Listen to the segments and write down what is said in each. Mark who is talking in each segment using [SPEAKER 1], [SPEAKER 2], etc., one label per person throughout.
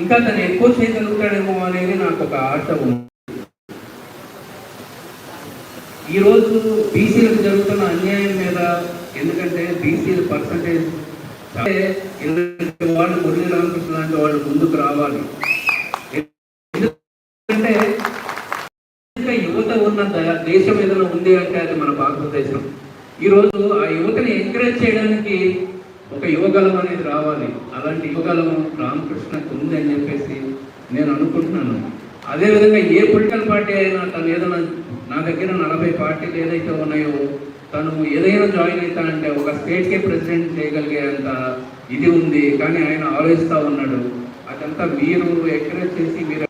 [SPEAKER 1] ఇంకా తను ఎక్కువ చేయగలుగుతాడేమో అనేది నాకు ఒక ఆశ ఉంది. ఈరోజు బీసీలకు జరుగుతున్న అన్యాయం మీద ఎందుకంటే బీసీల పర్సంటేజ్ వాళ్ళు మురళీ రామకృష్ణ లాంటి వాళ్ళు ముందుకు రావాలి. ఎందుకంటే ఇంకా యువత ఉన్న దేశం ఏదైనా ఉంది అంటే అది మన భారతదేశం. ఈరోజు ఆ యువతని ఎంకరేజ్ చేయడానికి ఒక యువగలం అనేది రావాలి. అలాంటి యువగలం రామకృష్ణకు ఉంది అని చెప్పేసి నేను అనుకుంటున్నాను. అదేవిధంగా ఏ పొలిటికల్ పార్టీ అయినా తను ఏదైనా నా దగ్గర నలభై పార్టీలు ఏదైతే ఉన్నాయో తను ఏదైనా జాయిన్ అవుతా అంటే ఒక స్టేట్కే ప్రెసిడెంట్ చేయగలిగేంత ఇది ఉంది. కానీ ఆయన ఆలోచిస్తూ ఉన్నాడు. అదంతా మీరు ఎంకరేజ్ చేసి మీరు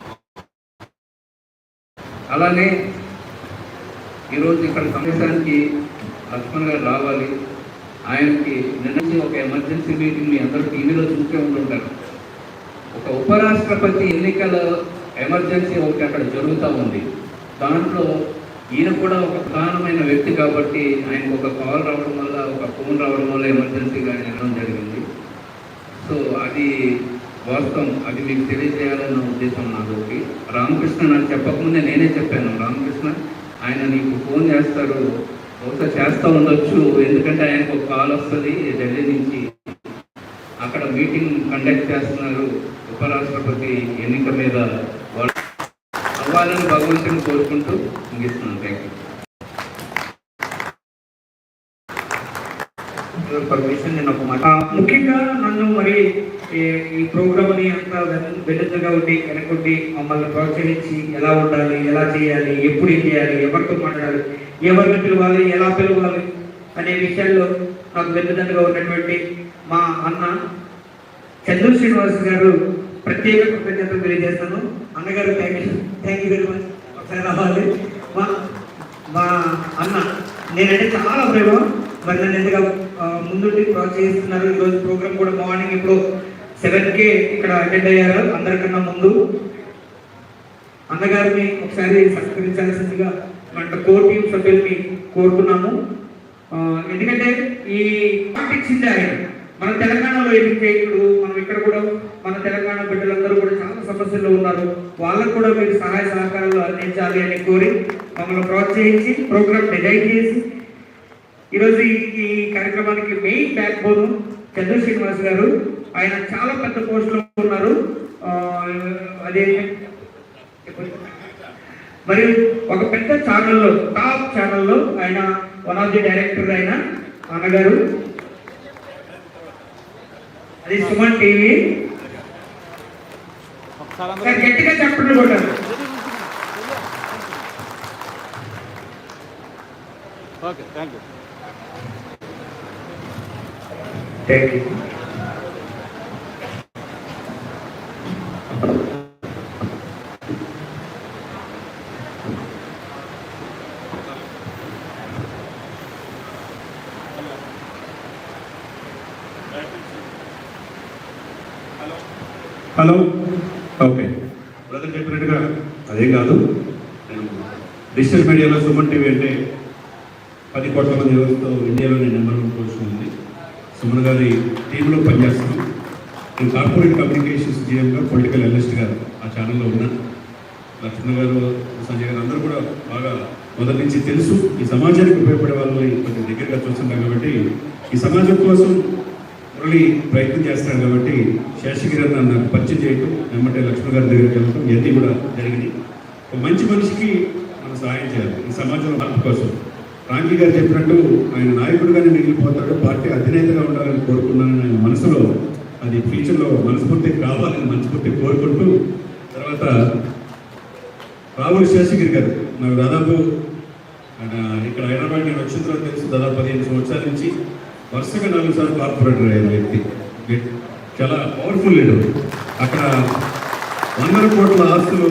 [SPEAKER 1] అలానే ఈరోజు ఇక్కడ సమావేశానికి లక్ష్మణ్ గారు రావాలి. ఆయనకి నిన్న ఒక ఎమర్జెన్సీ మీటింగ్ మీ అందరూ టీవీలో చూసే ఉంటుంటారు. ఒక ఉపరాష్ట్రపతి ఎన్నికల ఎమర్జెన్సీ ఒకటి అక్కడ జరుగుతూ ఉంది. దాంట్లో ఈయన కూడా ఒక ప్రధానమైన వ్యక్తి కాబట్టి ఆయనకు ఒక కాల్ రావడం వల్ల ఒక ఫోన్ రావడం వల్ల ఎమర్జెన్సీగా ఆయన వెళ్ళడం జరిగింది. సో అది వాస్తవం. అది మీకు తెలియజేయాలన్న ఉద్దేశం నాదొకటి రామకృష్ణ నాకు చెప్పకముందే నేనే చెప్పాను. రామకృష్ణ ఆయన నీకు ఫోన్ చేస్తారు బహుశా చేస్తూ ఉండొచ్చు ఎందుకంటే ఆయనకు ఒక కాల్ వస్తుంది ఢిల్లీ నుంచి. అక్కడ మీటింగ్ కండక్ట్ చేస్తున్నారు ఉపరాష్ట్రపతి ఎన్నిక మీద అవ్వాలని భగవంతుని కోరుకుంటూ ముగిస్తున్నాను. థ్యాంక్ యూ పర్మిషన్ నేను ఒక మాట
[SPEAKER 2] ముఖ్యంగా నన్ను మరి ఈ- ఈ ప్రోగ్రామ్ని అంతా వెన్- ఉండి వెనకొండి మమ్మల్ని ప్రోత్సహించి ఎలా ఉండాలి ఎలా చేయాలి ఎప్పుడు ఏం చేయాలి ఎవరితో మాట్లాడాలి ఎవరిని పిలవాలి ఎలా పిలవాలి అనే విషయాల్లో నాకు వెన్నుదండగా ఉన్నటువంటి మా అన్న చంద్ర శ్రీనివాస్ గారు ప్రత్యేక కృతజ్ఞతలు తెలియజేస్తాను. అన్నగారు thank you thank you very much ఒకసారి రావాలి. మా మా అన్న నేనంటే చాలా ప్రేమ. మరి నన్ను ఎందుకు ముందుండి ప్రోత్సహిస్తున్నారు ఈరోజు ప్రోగ్రామ్ కూడా మార్నింగ్ ఇప్పుడు సెవెన్ కే ఇక్కడ అటెండ్ అయ్యారు అందరికన్నా ముందు. అన్నగారిని ఒకసారి సత్కరించాల్సిందిగా మన కోర్ టీం సభ్యుల్ని కోరుతున్నాము ఎందుకంటే ఈ మాట ఆయన. మన తెలంగాణలో ఎన్నిక ఇప్పుడు మనం ఇక్కడ కూడా మన తెలంగాణ బిడ్డలందరూ కూడా చాలా సమస్యల్లో ఉన్నారు. వాళ్ళకు కూడా మీరు సహాయ సహకారాలు అందించాలి అని కోరి మమ్మల్ని ప్రోత్సహించి ప్రోగ్రామ్ డిజైన్ చేసి ఈరోజు ఈ కార్యక్రమానికి main back bone Chandra Srinivas garu. ఆయన చాలా పెద్ద పోస్టులో ఉన్నారు. అదే మరియు ఒక పెద్ద ఛానల్లో టాప్ ఛానల్లో ఆయన వన్ ఆఫ్ ది డైరెక్టర్ ఆయన అన్నగారు అది సుమన్ టీవీ. గట్టిగా చెప్పండి కూడా.
[SPEAKER 3] Okay thank you
[SPEAKER 2] thank you
[SPEAKER 4] hello okay brother చెప్పినట్టుగా అదే కాదు. నేను డిజిటల్ మీడియాలో సుమన్ టీవీ అంటే పది కోట్ల మంది యువతతో ఇండియాలోనే నెంబర్ వన్ పొజిషన్ ఉంది. సుమన్ గారి టీంలో పనిచేస్తున్నాం. నేను కార్పొరేట్ కమ్యూనికేషన్స్ జీఎంగా పొలిటికల్ అనలిస్ట్గా ఆ ఛానల్లో ఉన్నాను లక్ష్మణ్ గారు సంజయ్ గారు అందరూ కూడా బాగా మొదటి నుంచి తెలుసు ఈ సమాజానికి ఉపయోగపడే వాళ్ళని కొంచెం దగ్గరగా చూస్తున్నాం కాబట్టి ఈ సమాజం కోసం మురళి ప్రయత్నం చేస్తాడు కాబట్టి శేషగిరి అన్న నాకు పరిచయం చేయటం వెంబటే లక్ష్మణ్ గారి దగ్గరికి వెళ్ళటం ఇవన్నీ కూడా జరిగినాయి. ఒక మంచి మనిషికి మనం సహాయం చేయాలి. ఈ సమాజంలో మార్పు కోసం. రాంకీ గారు చెప్పినట్టు ఆయన నాయకుడిగానే మిగిలిపోతాడు పార్టీ అధినేతగా ఉండాలని కోరుకున్నానని ఆయన మనసులో అది ఫ్యూచర్లో మనస్ఫూర్తి కావాలని మనస్ఫూర్తి కోరుకుంటూ తర్వాత రావుల శేషగిరి గారు నాకు దాదాపు ఆయన ఇక్కడ హైదరాబాద్ నేను వచ్చిన తర్వాత తెలుసు దాదాపు పదిహేను సంవత్సరాల నుంచి వరుసగా నాలుగు సార్లు కార్పొరేటర్ అయిన వ్యక్తి. చాలా పవర్ఫుల్ లీడర్ అక్కడ వందల కోట్ల ఆస్తులు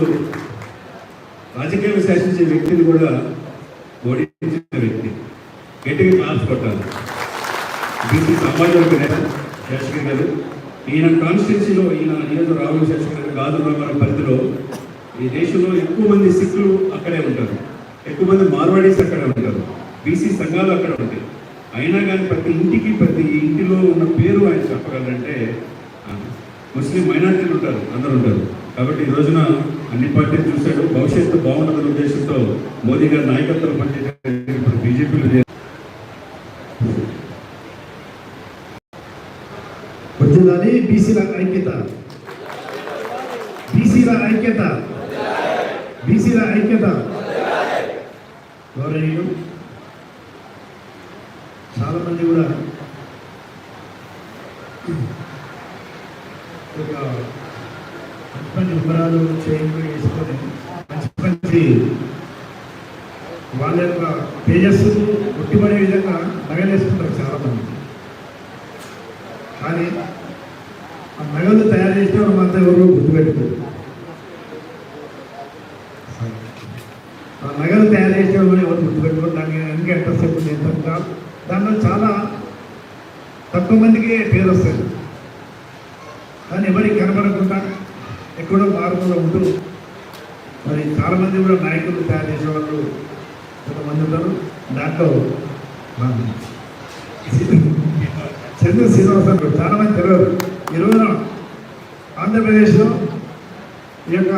[SPEAKER 4] రాజకీయాలు శాసించే వ్యక్తిని కూడా ఓడించిన వ్యక్తి. గట్టిగా క్లాస్ కొట్టాలి. బీసీ సమాజంలో శేషగిరి గారు. ఈయన కాన్స్టిట్యున్సీలో ఈయన నియోజక రాహుల్ శేషగిరి గారు గాజు పరిధిలో. ఈ దేశంలో ఎక్కువ మంది సిక్కులు అక్కడే ఉంటారు. ఎక్కువ మంది మార్వాడీస్ అక్కడే ఉంటారు. బీసీ సంఘాలు అక్కడ ఉంటాయి. అయినా కానీ ప్రతి ఇంటికి ప్రతి ఇంటిలో ఉన్న పేరు ఆయన చెప్పగలరంటే ముస్లిం మైనార్టీలు ఉంటారు. అందరు ఉంటారు. కాబట్టి ఈ రోజున అన్ని పార్టీలు చూశాడు. భవిష్యత్తు బాగుంటుందనే ఉద్దేశంతో మోదీ గారి నాయకత్వం పనిచేసే ఇప్పుడు బీజేపీలో చేరారు.
[SPEAKER 5] బీసీల ఐక్యత. బీసీల ఐక్యత. బీసీల ఐక్యత. గౌరవీయులు చాలా మంది కూడా ఒక మంచి మంచి వివరాలు చేయండి వేసుకొని మంచి మంచి వాళ్ళ యొక్క తేజస్సును కొట్టిపడే విధంగా నగలేసుకుంటారు చాలా మంది కానీ ఆ నగలు తయారు చేసిన వాళ్ళు మాత్రం ఎవరు గుర్తుపెట్టుకోరు. ఆ నగలు తయారు చేసిన వాళ్ళు ఎవరు గుర్తుపెట్టుకోరు. దానికి వెనక ఎంతసేపు చేస్తారు దానిలో చాలా తక్కువ మందికి పేరు వస్తుంది కానీ ఎవరికి కనబడకుండా ఎక్కడో మార్పులో ఉంటూ మరి చాలా మంది కూడా నాయకులు తయారు చేసే వాళ్ళు కొంతమంది ఉన్నారు దాంట్లో చంద్ర శ్రీనివాసరావు గారు చాలా మంది తెలియదు. ఈ రోజున ఆంధ్రప్రదేశ్లో ఈ యొక్క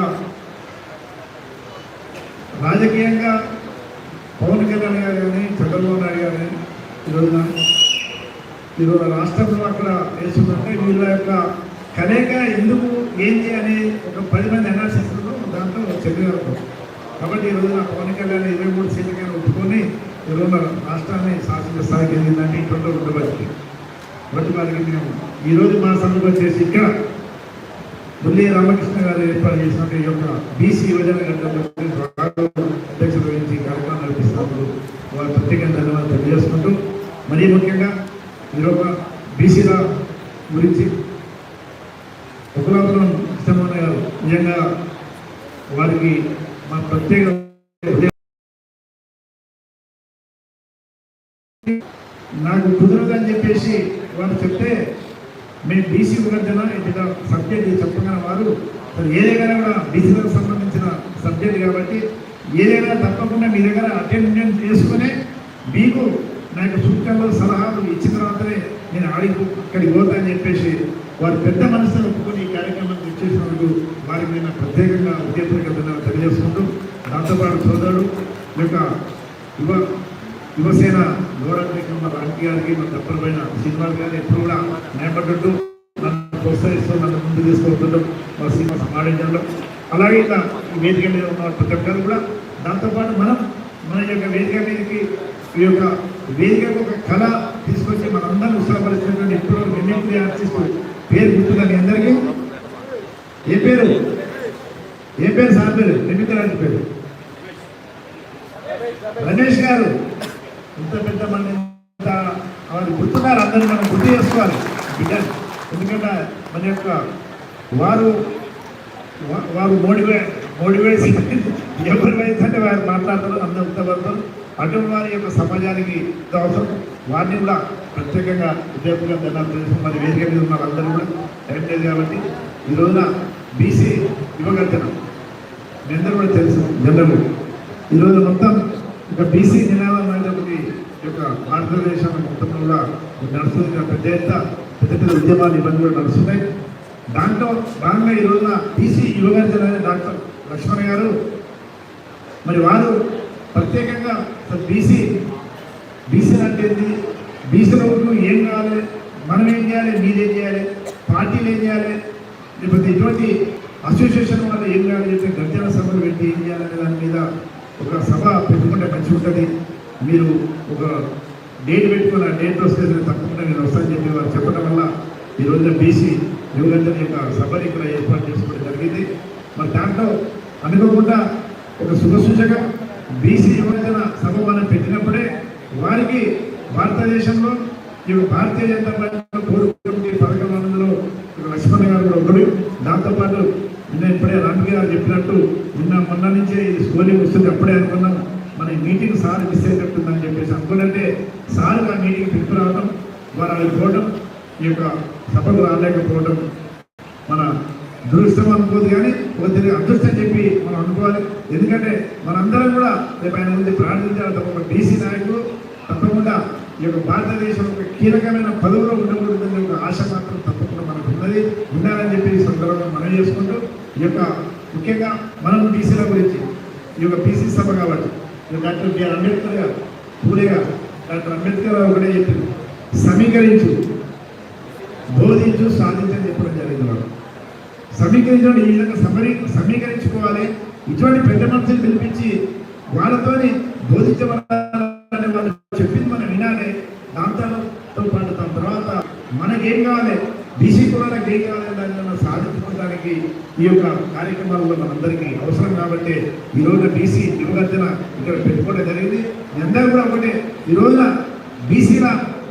[SPEAKER 5] రాజకీయంగా పవన్ కళ్యాణ్ గారు కానీ చంద్రబాబు నాయుడు గారు కానీ ఈరోజున ఈరోజు రాష్ట్రంలో అక్కడ వేస్తుందంటే వీళ్ళ యొక్క కలయిక ఎందుకు ఏంటి అనే ఒక పది మంది అనాలిసిస్లో దాంట్లో చదివారు కాబట్టి ఈ రోజున పవన్ కళ్యాణ్ ఇరవై మూడు సీట్లకైనా ఒప్పుకొని ఈరోజు రాష్ట్రాన్ని శాసన స్థాయికి వెళ్ళిందంటే ఇటువంటి ఉండవచ్చు కాబట్టి వారికి మేము ఈరోజు మా సభకు వచ్చేసి ఇక్కడ ముల్లి రామకృష్ణ గారు ఏర్పాటు చేసినట్టు ఈ యొక్క బీసీ యువజన గంటలో అధ్యక్షులు వహించి కార్యక్రమం నడిపిస్తున్నప్పుడు వారు ప్రత్యేకంగా ధన్యవాదాలు తెలియజేసుకుంటూ మరీ ముఖ్యంగా ఈరోజు బీసీల గురించి ఒకలాపురం కృష్ణమోహన్ గారు నిజంగా వారికి మా ప్రత్యేక నాకు కుదరదని చెప్పేసి వారు చెప్తే మేము బీసీ విభజన ఇట్లా సబ్జెక్ట్ చెప్పగల వారు. ఏదైనా కూడా బీసీలకు సంబంధించిన సబ్జెక్ట్ కాబట్టి ఏదైనా తప్పకుండా మీ దగ్గర అటెండెన్స్ చేసుకుని మీకు నాకు సూచనలు సలహాలు ఇచ్చిన తర్వాతనే నేను ఆడికి అక్కడికి పోతా అని చెప్పేసి వారు పెద్ద మనసులో ఒప్పుకొని ఈ కార్యక్రమానికి ఇచ్చేసినందుకు వారికి నేను ప్రత్యేకంగా ఉద్యోగ తెలియజేసుకుంటూ దాంతోపాటు సోదరుడు యొక్క యువ యువసేన గౌరవ మా రాజకీయ గారికి మన తప్పనిపైన శ్రీనివాస్ గారు ఎప్పుడు కూడా న్యాయపడ్డట్టు నన్ను ప్రోత్సహిస్తూ నన్ను ముందు తీసుకుంటుండడం మా సినిమా సమాడించడంలో అలాగే ఇలా వేదిక మీద ఉన్న ప్రతి ఒక్కరు కూడా దాంతోపాటు మనం మన యొక్క వేదిక మీదకి ఈ యొక్క వేదిక ఒక కళ తీసుకొచ్చి మనందరినీ ఉత్సాహపరిచినటువంటి ఇప్పుడు ఎన్నికలు ఆర్చిస్తూ పేరు గుర్తుందా మీ అందరికీ? ఏ పేరు? ఏ పేరు సార్ పేరు? ఎన్నికలాంటి పేరు. రమేష్ గారు ఇంత పెద్ద మంది ఇంత వారు గుర్తున్నారు అందరినీ మనం గుర్తు చేసుకోవాలి. బిడ్డ ఎందుకంటే మన యొక్క వారు వారు మోటివే మోటివేట్ ఎవరి వయసు అంటే వారు మాట్లాడతారు అందరు ఉత్తపడతారు అటువంటి వారి యొక్క సమాజానికి అవసరం. వారిని కూడా ప్రత్యేకంగా ఉద్యోగంగా దండాలు తెలుసు. మరి వేదిక మీద ఉన్న వాళ్ళందరూ కూడా టైం లేదు కాబట్టి ఈ రోజున బీసీ యువగర్జన. మీ అందరూ కూడా తెలుసు. జనరల్. ఈరోజు మొత్తం ఇక బీసీ నినాదం అనేది ఒకటి ఈ యొక్క భారతదేశం మొత్తం కూడా నడుస్తుంది. పెద్ద ఎత్త పెద్ద పెద్ద ఉద్యమాలు ఇవన్నీ కూడా నడుస్తున్నాయి. దాంట్లో భాగంగా ఈ రోజున బీసీ యువగర్జన అనే డాక్టర్ లక్ష్మణ్ గారు మరి వారు ప్రత్యేకంగా బీసీ బీసీ అంటే ఏంటి బీసీలకు ఏం కావాలి? మనం ఏం చేయాలి? మీరేం చేయాలి? పార్టీలు ఏం చేయాలి? లేకపోతే ఇటువంటి అసోసియేషన్ వల్ల ఏం కావాలి? చెప్పి గర్జన సభలు పెట్టి ఏం చేయాలనే దాని మీద ఒక సభ పెట్టుకుంటే మంచి ఉంటుంది. మీరు ఒక డేట్ పెట్టుకుని ఆ డేట్ వస్తే తప్పకుండా నేను వస్తాను చెప్పి వారు చెప్పడం వల్ల ఈ రోజున బీసీ యువగంజన యొక్క సభని ఇక్కడ ఏర్పాటు చేసుకోవడం జరిగింది. మరి దాంట్లో అనుకోకుండా ఒక శుభసూచక బీసీ యువజన సభ మనం పెట్టినప్పుడే వారికి భారతదేశంలో ఈ యొక్క భారతీయ జనతా పార్టీలో కోరుకుంటే పథకం మందిలో లక్ష్మణ్ గారు కూడా ఒకడు దాంతోపాటు నిన్న ఇప్పుడే రామ్ గారు చెప్పినట్టు నిన్న మొన్న నుంచే ఈ స్కూలింగ్ వస్తుంది. అప్పుడే అనుకున్నాం మన మీటింగ్ సార్ మిస్ అయినట్టుందని చెప్పేసి అనుకున్నట్టే సార్ ఆ మీటింగ్ పిలుపు రావడం వారు అవి పోవడం ఈ యొక్క సభకు రాలేకపోవడం మన దురదృష్టం అనుకోదు కానీ కొద్దిగా అదృష్టం చెప్పి మనం అనుకోవాలి. ఎందుకంటే మనందరం కూడా రేపు ఆయన ముందు ప్రార్థించాలి. తప్ప బీసీ నాయకుడు తప్పకుండా ఈ యొక్క భారతదేశం ఒక కీలకమైన పదవిలో ఉండకూడదని ఒక ఆశ మాత్రం తప్పకుండా మనకు ఉన్నది. ఉండాలని చెప్పి ఈ సందర్భంగా మనం చేసుకుంటూ ఈ యొక్క ముఖ్యంగా మనం బీసీల గురించి ఈ యొక్క బీసీ సభ కాబట్టి డాక్టర్ బిఆర్ అంబేద్కర్ గారు పూలే గారు డాక్టర్ అంబేద్కర్ గారు ఒకటే చెప్పింది సమీకరించు బోధించు సాధించని చెప్పడం జరిగింది. వాళ్ళు సమీకరించడం ఈ విధంగా సమరీ సమీకరించుకోవాలి. ఇటువంటి పెద్ద మనుషులు పిలిపించి వాళ్ళతోని బోధించబడాలని వాళ్ళు చెప్పింది మనం వినాలి. దాంతో పాటు దాని తర్వాత మనకేం కావాలి? బీసీ కులాలకు ఏం కావాలి దాన్ని మనం సాధించుకోవడానికి ఈ యొక్క కార్యక్రమాల్లో మనందరికీ అవసరం కాబట్టి ఈ రోజున బీసీ యువగర్జన ఇక్కడ పెట్టుకోవడం జరిగింది. అందరూ కూడా ఒకటే ఈ రోజున బీసీల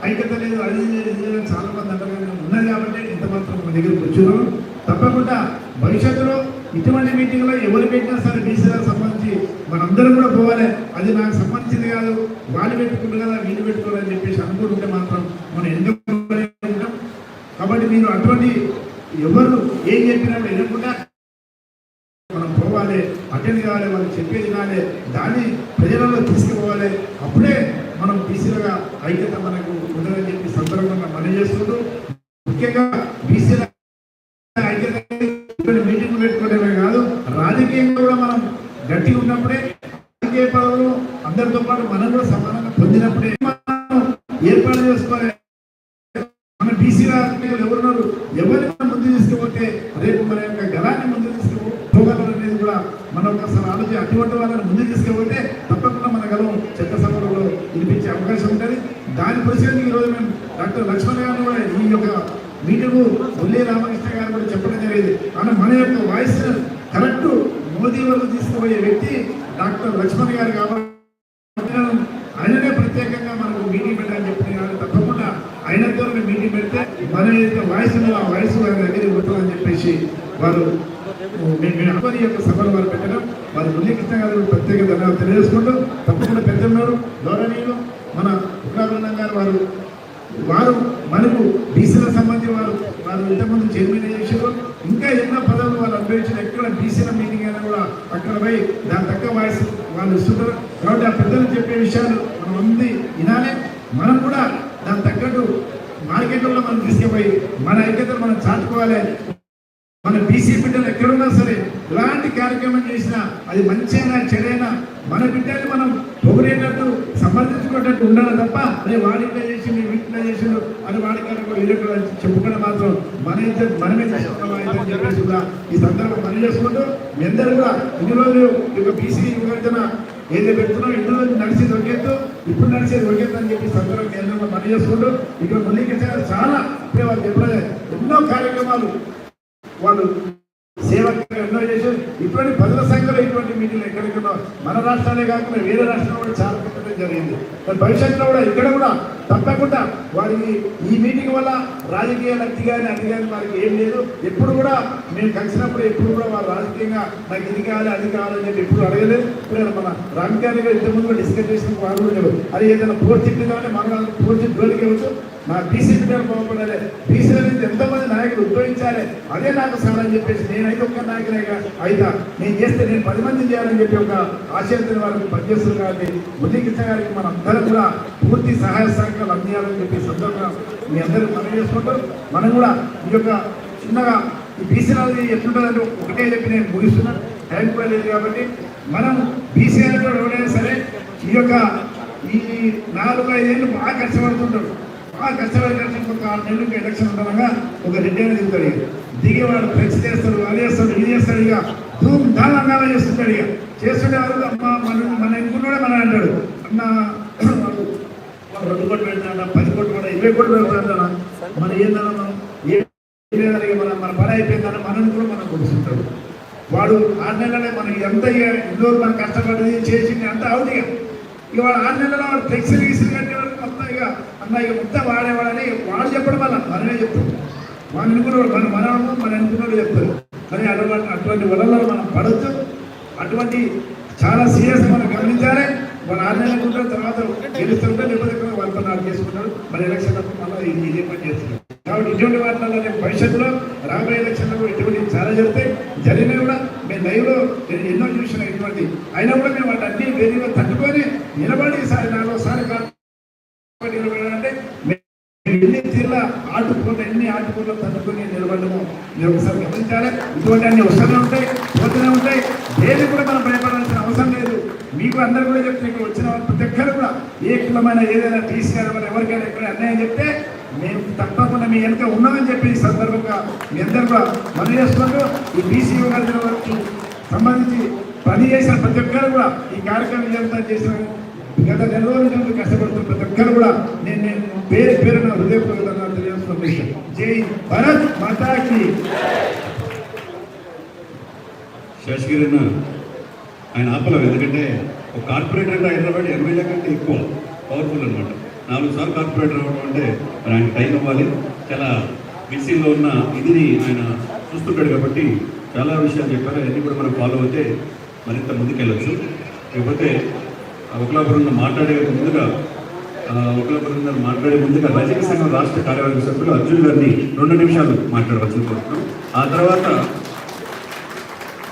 [SPEAKER 5] ఐక్యత లేదు అది లేదు, చాలా మంది అంటారు ఉన్నది కాబట్టి ఇంత మాత్రం మన దగ్గర కూర్చున్నాం తప్పకుండా భవిష్యత్తులో ఇటువంటి మీటింగ్లో ఎవరు పెట్టినా సరే బీసీలకు సంబంధించి మనందరం కూడా పోవాలి. అది నాకు సంబంధించింది కాదు. వాళ్ళు పెట్టుకుంటు కదా వీళ్ళు పెట్టుకోవాలని చెప్పేసి అనుకుంటుంటే మాత్రం మనం ఎందుకు కాబట్టి మీరు అటువంటి ఎవరు ఏం చెప్పినా వినకుండా మనం పోవాలి. అటెండ్ కావాలి వాళ్ళు చెప్పేది కావాలి దాన్ని ప్రజలలో తీసుకుపోవాలి. అప్పుడే మనం బీసీలుగా ఐక్యత మనకు ఉందని చెప్పి సందర్భంగా మనం చేసుకుంటూ ముఖ్యంగా బీసీల గట్టిగా ఉన్నప్పుడే రాజకీయ పదవులు అందరితో పాటు మనం కూడా సమానంగా పొందినప్పుడే ఏర్పాటు చేసుకోవాలి. మన బీసీ రాజకీయాలు ఎవరున్నారు ఎవరిని మనం ముందు తీసుకుపోతే రేపు మన యొక్క గలాన్ని ముందు తీసుకుపోగలరు అనేది కూడా మనం ఒకసారి ఆలోచన. అటువంటి వాళ్ళని ముందు తీసుకుపోతే తప్పకుండా మన గలం చట్టసభలో వినిపించే అవకాశం ఉంటుంది. దాని పరిశీలన ఈ మేము డాక్టర్ లక్ష్మణ్ గారు కూడా ఈ యొక్క మీటింగ్ ముల్లి రామకృష్ణ గారు కూడా చెప్పడం జరిగింది. కానీ మన యొక్క వాయిస్ మోదీ తీసుకుపోయే వ్యక్తి డాక్టర్ లక్ష్మణ్ గారు కాబట్టి ఆయననే ప్రత్యేకంగా మనకు మీటింగ్ పెట్టాలని చెప్పినారు కానీ తప్పకుండా ఆయనతో మీటింగ్ పెడితే మన యొక్క వయసులో ఆ వయసు వారి దగ్గర ఉంటుందని చెప్పేసి వారు మేము యొక్క సభలు వారు పెట్టడం. వారు మురళీకృష్ణ గారు ప్రత్యేక ధన్యవాదాలు తెలియజేసుకుంటూ తప్పకుండా పెద్దన్నారు గౌరవనీయులు మన ఉగ్రాభరణం గారు వారు వారు మనకు బీసీల సంబంధించి వారు వారు ఇంతకుముందు చైర్మన్ చేశారు ఇంకా ఎన్నో పదవులు వాళ్ళు అనుభవించిన ఎక్కడ బీసీల మీటింగ్ అయినా కూడా అక్కడ పోయి దాని తక్కువ వాయిస్ వాళ్ళు ఇస్తున్నారు కాబట్టి ఆ పెద్దలు చెప్పే విషయాలు మనం ఉంది వినాలి. మనం కూడా దాని తగ్గట్టు మార్కెట్లో మనం తీసుకుపోయి మన ఐక్యతను మనం చాటుకోవాలి. మన బీసీ బిడ్డలు ఎక్కడున్నా సరే ఎలాంటి కార్యక్రమం చేసినా అది మంచైనా చెడైనా మన బిడ్డని మనం పొగిడేటట్టు సమర్థించుకునేటట్టు ఉండాలి తప్ప అదే వాడి చేసి చేసిండు వీటిలో చేసిండు అది వాడికి వీళ్ళకి చెప్పుకునే మాత్రం మన ఇద్దరు మనమే చేసుకున్నాం చెప్పేసి ఈ సందర్భం మనం చేసుకుంటూ మీ అందరూ కూడా ఇన్ని రోజులు ఈ యొక్క బీసీ విభజన ఏదో పెడుతున్నాం ఇన్ని రోజులు నడిచేది దొరికేద్దు ఇప్పుడు నడిచేది దొరికేద్దు అని చెప్పి సందర్భం కేంద్రంలో అందరూ పని చేసుకుంటూ ఇక్కడ మురళీకృష్ణ చాలా ఇప్పుడే వాళ్ళు చెప్పలేదు ఎన్నో కార్యక్రమాలు వాళ్ళు సేవ ఎన్నో చేశారు. ఇటువంటి పదుల సంఖ్యలో ఇటువంటి మీటింగ్లు ఎక్కడెక్కడో మన రాష్ట్రాలే కాకుండా వేరే రాష్ట్రంలో కూడా చాలా పెట్టడం జరిగింది. మరి భవిష్యత్తులో కూడా ఇక్కడ కూడా తప్పకుండా వారికి ఈ మీటింగ్ వల్ల రాజకీయ లబ్ధి కానీ అది కానీ వారికి ఏం లేదు. ఎప్పుడు కూడా మేము కలిసినప్పుడు ఎప్పుడు కూడా వారు రాజకీయంగా నాకు ఇది కావాలి అది కావాలని చెప్పి ఎప్పుడు అడగలేదు. ఇప్పుడు మన రామకారి గారు ఇంతకుముందు కూడా డిస్కస్ చేసిన వారు కూడా లేవు అది ఏదైనా పూర్తి కానీ మన పూర్తి జోలికి ఇవ్వచ్చు. నా బీసీ బిడ్డలు బాగుపడాలి బీసీల నుంచి ఎంతోమంది నాయకులు ఉద్భవించాలి అదే నాకు సార్ అని చెప్పేసి నేనైతే ఒక్క నాయకులేగా అయితా. నేను చేస్తే నేను పది మంది చేయాలని చెప్పి ఒక ఆశయంతో వారికి పనిచేస్తుంది కాబట్టి మురళీకృష్ణ గారికి మన అందరం కూడా పూర్తి సహాయ సహకారాలు అందియాలని చెప్పి సందర్భంగా మీ అందరూ మనం చేసుకుంటాం మనం కూడా ఈ యొక్క చిన్నగా ఈ బీసీ నాది ఎట్లుంటుందంటే ఒకటే చెప్పి నేను ముగిస్తున్నా. టైం కూడా లేదు కాబట్టి మనం బీసీ కూడా ఎవరైనా సరే ఈ యొక్క ఈ నాలుగు ఐదేళ్ళు బాగా కష్టపడుతుంటారు. ఆ కష్టపడి కష్టం ఒక ఆరు నెలలకు ఎలక్షన్ ఉండగా ఒక రెండేళ్ళు దిగుతాడు ఇక. దిగేవాడు ఫ్లెక్స్ చేస్తాడు అది చేస్తాడు ఇది చేస్తాడు ఇక. ధూమ్ ధాన్ అంగానే చేస్తుంటాడు ఇక. చేస్తుంటే వాళ్ళు అమ్మ మన మన ఎన్నుకున్నాడే మన అంటాడు. అన్న రెండు కోట్లు పెడతాడ పది కోట్లు కూడా ఇరవై కోట్లు పెడతాడ మన ఏందన్నా మనం? ఏం లేదని మన మన పని అయిపోయిందన్న మనని కూడా మనం కొడుతుంటాడు వాడు ఆరు నెలలే మనకి ఎంత ఇక ఎన్నో మనం కష్టపడి చేసింది అంత అవుతుంది ఇక. ఇక వాడు ఆరు నెలలో వాడు ఫ్లెక్సీ గీసులు కట్టే వరకు మొత్తం ఇక మొత్తం వాడేవాడని వాడు చెప్పడం వల్ల మనమే చెప్తాం మన అనుకున్నవాడు మన మనము మన అనుకున్నవాడు చెప్తారు కానీ అటువంటి అటువంటి వలలో మనం పడద్దు. అటువంటి చాలా సీరియస్ మనం గమనించాలి. మన ఆన్లైన్ నెలలు ఉంటారు తర్వాత గెలుస్తుంటే లేకపోతే వాళ్ళతో నాడు చేసుకుంటారు మన ఎలక్షన్ అప్పుడు మళ్ళీ ఇది ఇదే పని చేస్తున్నారు కాబట్టి ఇటువంటి వాటిలో భవిష్యత్తులో రాబోయే ఎలక్షన్లో ఇటువంటి చాలా జరుగుతాయి జరిగినా కూడా మేము లైవ్లో నేను ఎన్నో చూసిన ఇటువంటి. అయినా కూడా మేము వాటి అన్ని వేదికలో తట్టుకొని నిలబడి సారి నాలుగోసారి కాదు నిలబడాలంటే మేము ఎన్ని తీర్ల ఆటుకోట్లు ఎన్ని ఆటుకోట్లు తట్టుకొని నిలబడ్డ మీరు ఒకసారి గమనించాలి. ఇటువంటి అన్ని వస్తూనే ఉంటాయి పోతూనే ఉంటాయి. దేనికి కూడా మనం భయపడాల్సిన అవసరం లేదు. మీకు అందరు కూడా చెప్తే ఇక్కడ వచ్చిన వాళ్ళు ప్రతి ఒక్కరు కూడా ఏ కులమైన ఏదైనా టీసీ కానీ ఎవరికైనా ఎక్కడ అన్యాయం చెప్తే మేము తప్పకుండా మీ వెనుక ఉన్నామని చెప్పి ఈ సందర్భంగా మీ అందరూ కూడా మనం చేసుకుంటూ ఈ బీసీ వరకు సంబంధించి పని చేసిన ప్రతి ఒక్కరు కూడా ఈ కార్యక్రమం విజయవంతం చేసిన గత నెల రోజుల నుంచి కష్టపడుతున్న ప్రతి ఒక్కరు కూడా నేను నేను పేరు పేరున హృదయపూర్వకంగా తెలియజేస్తున్న విషయం. జై భరత్ మాతాకి.
[SPEAKER 4] శేషగిరి అన్న ఆయన ఆపలేదు ఎందుకంటే ఒక కార్పొరేటర్ అంటే హైదరాబాద్ ఎమ్మెల్యే కంటే ఎక్కువ పవర్ఫుల్ అనమాట నాలుగు సార్లు కార్పొరేటర్ అవ్వడం అంటే మరి ఆయన టైం అవ్వాలి చాలా బిజీలో ఉన్న ఇదిని ఆయన చూస్తుంటాడు కాబట్టి చాలా విషయాలు చెప్పారు. అవన్నీ కూడా మనం ఫాలో అయితే మరింత ముందుకెళ్ళచ్చు. లేకపోతే ఒకలాపురం మాట్లాడే ముందుగా ఆ, బృందం మాట్లాడే ముందుగా రజక సంఘం రాష్ట్ర కార్యవర్గ సభ్యులు అర్జున్ గారిని రెండు నిమిషాలు మాట్లాడవలసింది కోరుతున్నాం. ఆ తర్వాత